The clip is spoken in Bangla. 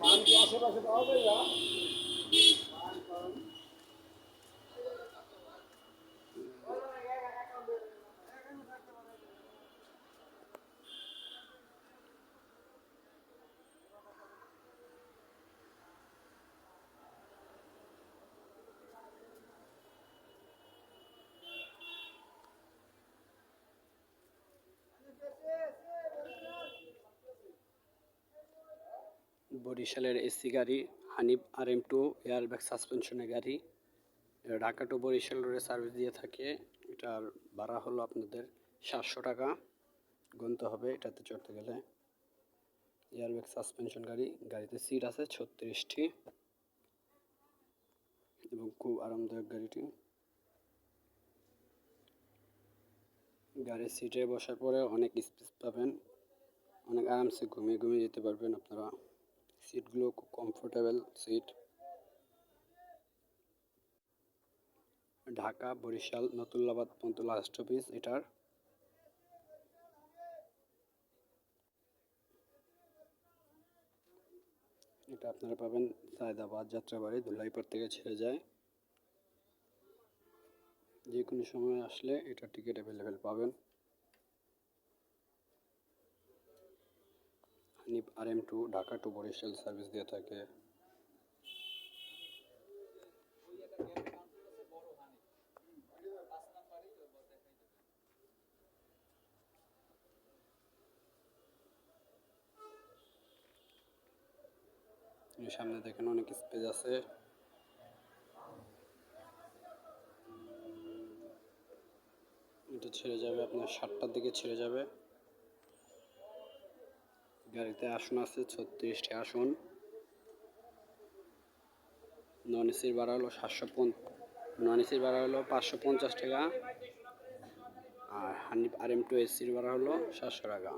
পান কি আশেপাশে পাওয়া যায় বরিশালের এসি গাড়ি, Hanif R M two airbag সাসপেনশনের গাড়ি। ঢাকা টু বরিশাল রোডে সার্ভিস দিয়ে থাকে। এটার ভাড়া হলো আপনাদের সাতশো টাকা। গুনতে হবে এটাতে চড়তে গেলে। এয়ারব্যাগ সাসপেনশন গাড়ি, গাড়িতে সিট আছে ছত্রিশটি। এবং খুব আরামদায়ক গাড়িটি। গাড়ির সিটে বসার পরে অনেক স্পেস পাবেন। অনেক আরামসে ঘুমিয়ে ঘুমিয়ে যেতে পারবেন আপনারা। সিটগুলো খুব কমফোর্টেবল সিট ঢাকা, বরিশাল, নতুল্লাবাদ পর্যন্ত লাস্ট অফিস এটার। এটা আপনারা পাবেন সায়দাবাদ, যাত্রাবাড়ি দুলাইপাড় থেকে ছেড়ে যায়। যে কোনো সময় আসলে এটা টিকিট অ্যাভেলেবেল পাবেন। Hanif R M two Dhaka to Barishal service দিয়ে থাকে। সামনে দেখেন অনেক স্পেস আছে। এটা ছেড়ে যাবে, আপনার সাতটার দিকে ছেড়ে যাবে। গাড়িতে আসন আছে, ছত্রিশটি আসন। নন এসির ভাড়া হলো সাতশো নন এসির ভাড়া হলো পাঁচশো পঞ্চাশ টাকা। আর হানি আর এম টু এসির ভাড়া হলো সাতশো টাকা।